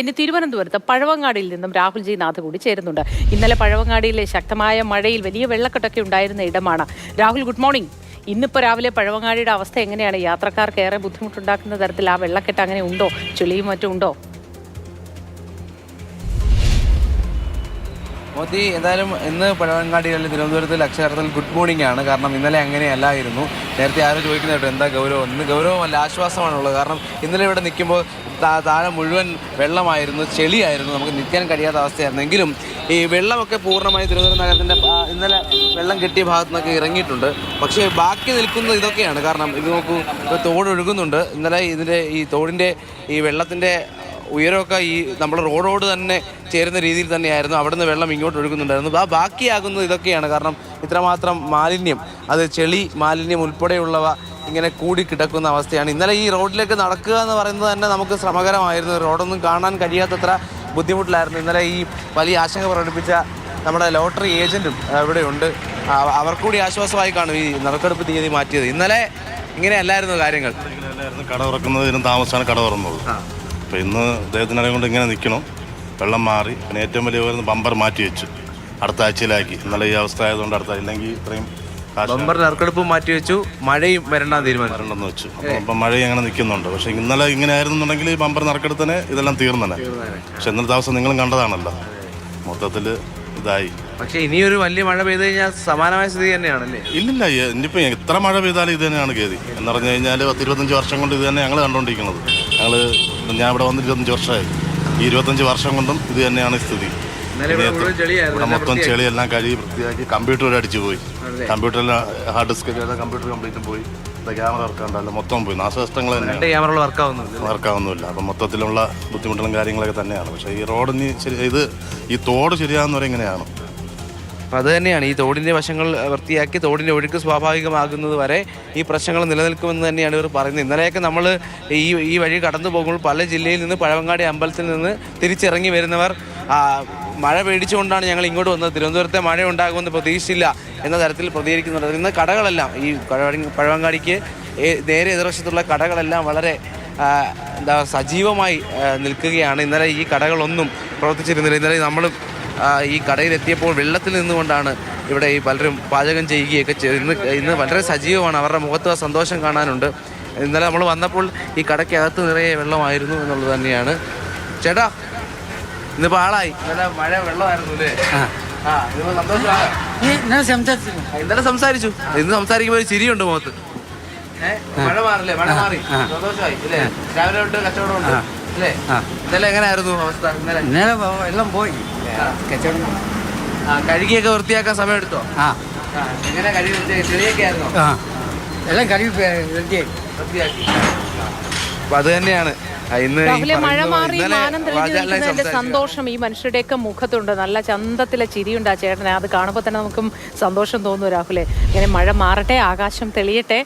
ഇനി തിരുവനന്തപുരത്ത് പഴവങ്ങാടിയിൽ നിന്നും രാഹുൽ ജി നാഥ് കൂടി ചേരുന്നുണ്ട്. ഇന്നലെ പഴവങ്ങാടിയിലെ ശക്തമായ മഴയിൽ വലിയ വെള്ളക്കെട്ടൊക്കെ ഉണ്ടായിരുന്ന ഇടമാണ്. രാഹുൽ ഗുഡ് മോർണിംഗ് ഇന്നിപ്പോൾ രാവിലെ പഴവങ്ങാടിയുടെ അവസ്ഥ എങ്ങനെയാണ്? യാത്രക്കാർക്ക് ഏറെ ബുദ്ധിമുട്ടുണ്ടാക്കുന്ന തരത്തിൽ ആ വെള്ളക്കെട്ട് അങ്ങനെ ഉണ്ടോ? ചുളിയും മറ്റും ഉണ്ടോ? മോദി എന്തായാലും ഇന്ന് പഴവങ്ങാടി അല്ലെങ്കിൽ തിരുവനന്തപുരത്തിൽ അക്ഷരാർത്ഥത്തിൽ ഗുഡ് മോർണിംഗ് ആണ്. കാരണം ഇന്നലെ അങ്ങനെയല്ലായിരുന്നു. നേരത്തെ ആരും കേട്ടോ എന്താ ഗൗരവം? ഇന്ന് ഗൗരവമല്ല ആശ്വാസമാണുള്ളത്. കാരണം ഇന്നലെ ഇവിടെ നിൽക്കുമ്പോൾ താഴെ മുഴുവൻ വെള്ളമായിരുന്നു ചെളിയായിരുന്നു. നമുക്ക് നിൽക്കാൻ കഴിയാത്ത അവസ്ഥയായിരുന്നു. എങ്കിലും ഈ വെള്ളമൊക്കെ പൂർണമായി തിരുവനന്തപുരം നഗരത്തിന്റെ ഇന്നലെ വെള്ളം കിട്ടിയ ഭാഗത്തു നിന്നൊക്കെ ഇറങ്ങിയിട്ടുണ്ട്. പക്ഷേ ബാക്കി നിൽക്കുന്നത് ഇതൊക്കെയാണ്. കാരണം ഇത് നോക്കൂ ഇപ്പോൾ തോട് ഒഴുകുന്നുണ്ട് ഇന്നലെ ഇതിന്റെ ഈ തോടിന്റെ ഈ വെള്ളത്തിന്റെ ഉയരമൊക്കെ ഈ നമ്മുടെ റോഡോട് തന്നെ ചേരുന്ന രീതിയിൽ തന്നെയായിരുന്നു. അവിടുന്ന് വെള്ളം ഇങ്ങോട്ട് ഒഴുകുന്നുണ്ടായിരുന്നു. ആ ബാക്കിയാകുന്നത് ഇതൊക്കെയാണ്. കാരണം ഇത്രമാത്രം മാലിന്യം അത് ചെളി മാലിന്യം ഉൾപ്പെടെയുള്ളവ ഇങ്ങനെ കൂടി കിടക്കുന്ന അവസ്ഥയാണ്. ഇന്നലെ ഈ റോഡിലേക്ക് നടക്കുക എന്ന് പറയുന്നത് തന്നെ നമുക്ക് ശ്രമകരമായിരുന്നു. റോഡൊന്നും കാണാൻ കഴിയാത്തത്ര ബുദ്ധിമുട്ടിലായിരുന്നു. ഇന്നലെ ഈ വലിയ ആശങ്ക പ്രകടിപ്പിച്ച നമ്മുടെ ലോട്ടറി ഏജന്റും ഇവിടെയുണ്ട് അവർക്കൂടി ആശ്വാസമായി കാണും ഈ നറുക്കെടുപ്പ് തീയതി മാറ്റിയത്. ഇന്നലെ ഇങ്ങനെയല്ലായിരുന്നു കാര്യങ്ങൾ. കട തുറക്കുന്നതിനും താമസമാണ് താമസിച്ചാണ് കട തുറന്നത്. അപ്പോൾ ഇന്ന് അദ്ദേഹത്തിനെ കൊണ്ട് ഇങ്ങനെ നിൽക്കണം. വെള്ളം മാറി. പിന്നെ ഏറ്റവും വലിയ വരുന്ന ബമ്പർ മാറ്റി വെച്ചു. അടുത്ത ആഴ്ചയിലാക്കി. ഇന്നലെ ഈ അവസ്ഥ ആയതുകൊണ്ട് അടുത്ത ഇല്ലെങ്കിൽ ഇത്രയും കാശ് ബമ്പർ നറുക്കെടുപ്പ് മാറ്റിവെച്ചു മഴയും വരണ്ടാൻ തീരുമാനം വരണ്ടെന്ന് വെച്ചു. ഇപ്പം മഴ അങ്ങനെ നിൽക്കുന്നുണ്ട്. പക്ഷേ ഇന്നലെ ഇങ്ങനെ ആയിരുന്നുണ്ടെങ്കിൽ ഈ ബമ്പർ നറുക്കെടുത്തന്നെ ഇതെല്ലാം തീർന്നനെ. പക്ഷെ ഇന്നത്തെ ദിവസം നിങ്ങളും കണ്ടതാണല്ലോ. മൊത്തത്തിൽ ഇതായി. പക്ഷെ ഇനിയൊരു വലിയ മഴ പെയ്ത് കഴിഞ്ഞാൽ സമാനമായ സ്ഥിതി തന്നെയാണല്ലേ? ഇല്ലില്ല. ഇനിയിപ്പോൾ എത്ര മഴ പെയ്താലും ഇത് തന്നെയാണ് ഗതി. എന്ന് പറഞ്ഞു കഴിഞ്ഞാൽ പത്ത് ഇരുപത്തഞ്ച് വർഷം കൊണ്ട് ഇത് തന്നെ ഞങ്ങൾ കണ്ടുകൊണ്ടിരിക്കുന്നത്. ഞങ്ങൾ ഞാൻ ഇവിടെ വന്ന് ഇരുപത്തഞ്ച് വർഷമായി. ഈ ഇരുപത്തഞ്ച് വർഷം കൊണ്ടും ഇത് തന്നെയാണ് സ്ഥിതി. ഇവിടെ മൊത്തം. ചെളിയെല്ലാം കഴുകി വൃത്തിയാക്കി കമ്പ്യൂട്ടർ വരെ അടിച്ചു പോയി. കമ്പ്യൂട്ടറിൽ ഹാർഡ് ഡിസ്ക് കമ്പ്യൂട്ടർ കംപ്ലീറ്റ് പോയി. ക്യാമറ വർക്കാണ്ടല്ല മൊത്തം പോയി. നാശനഷ്ടങ്ങൾ തന്നെ വർക്കാവുന്നില്ല അപ്പം മൊത്തത്തിലുള്ള ബുദ്ധിമുട്ടുകളും കാര്യങ്ങളൊക്കെ തന്നെയാണ്. പക്ഷേ ഈ റോഡ് റോഡിന് ശരി ഇത് ഈ തോട് ശരിയാകുന്നവരെ ഇങ്ങനെയാണ്. അപ്പം അത് തന്നെയാണ്. ഈ തോടിന്റെ വശങ്ങൾ വൃത്തിയാക്കി തോടിന്റെ ഒഴുക്ക് സ്വാഭാവികമാകുന്നത് വരെ ഈ പ്രശ്നങ്ങൾ നിലനിൽക്കുമെന്ന് തന്നെയാണ് ഇവർ പറയുന്നത്. ഇന്നലെയൊക്കെ നമ്മൾ ഈ ഈ വഴി കടന്നു പോകുമ്പോൾ പല ജില്ലയിൽ നിന്ന് പഴവങ്ങാടി അമ്പലത്തിൽ നിന്ന് തിരിച്ചിറങ്ങി വരുന്നവർ മഴ പേടിച്ചുകൊണ്ടാണ് ഞങ്ങൾ ഇങ്ങോട്ട് വന്നത്. തിരുവനന്തപുരത്തെ മഴ ഉണ്ടാകുമെന്ന് പ്രതീക്ഷിച്ചില്ല എന്ന തരത്തിൽ പ്രതികരിക്കുന്നുണ്ട്. ഇന്ന് കടകളെല്ലാം ഈ പഴവങ്ങാടിക്ക് നേരെ എതിർവശത്തുള്ള കടകളെല്ലാം വളരെ എന്താ സജീവമായി നിൽക്കുകയാണ്. ഇന്നലെ ഈ കടകളൊന്നും പ്രവർത്തിച്ചിരുന്നില്ല. ഇന്നലെ നമ്മളും ആ, ഈ കടയിലെത്തിയപ്പോൾ വെള്ളത്തിൽ നിന്നുകൊണ്ടാണ് ഇവിടെ ഈ പലരും പാചകം ചെയ്യുകയൊക്കെ ചെയ്ത് ഇന്ന് ഇന്ന് വളരെ സജീവമാണ്. അവരുടെ മുഖത്ത് ആ സന്തോഷം കാണാനുണ്ട്. ഇന്നലെ നമ്മൾ വന്നപ്പോൾ ഈ കടയ്ക്കകത്ത് നിറയെ വെള്ളമായിരുന്നു എന്നുള്ളത് തന്നെയാണ്. ചേട്ടാ ഇന്നിപ്പോൾ ആളായി. ഇന്നലെ മഴ വെള്ളമായിരുന്നു അല്ലേ? ഇന്നലെ സംസാരിച്ചു. ഇന്ന് സംസാരിക്കുമ്പോൾ ഒരു ചിരിയുണ്ട് മുഖത്ത്. മഴ മാറില്ലേ? മഴ മാറി. സന്തോഷമായി രാവിലെ തൊട്ട് കച്ചവടം ഉണ്ട്. അല്ലേ ഇന്നലെ എങ്ങനെയായിരുന്നു അവസ്ഥ? ഇന്നലെ? ഇന്നലെ എല്ലാം പോയി. കച്ചവടം. ആ കഴുകിയൊക്കെ വൃത്തിയാക്കാൻ സമയം എടുത്തോ ആ എങ്ങനെ കഴുകി വൃത്തിയാക്കി? ചെളിയൊക്കെ ആയിരുന്നോ? ആ. എല്ലാം കഴുകി വൃത്തിയായി വൃത്തിയാക്കി. അപ്പൊ അത് തന്നെയാണ്. രാവിലെ മഴ മാറി മാനം തെളിഞ്ഞു വാചാലനായി നിൽക്കുന്നതിന്റെ സംസാരിച്ചു. സന്തോഷം ഈ മനുഷ്യരുടെയൊക്കെ മുഖത്തുണ്ട്. നല്ല ചന്തത്തിലെ ചിരിയുണ്ട് ആ ചേട്ടനെ. അത് കാണുമ്പോൾ തന്നെ നമുക്കും സന്തോഷം തോന്നുന്നു രാഹുലെ. ഇങ്ങനെ മഴ മാറട്ടെ ആകാശം തെളിയട്ടെ.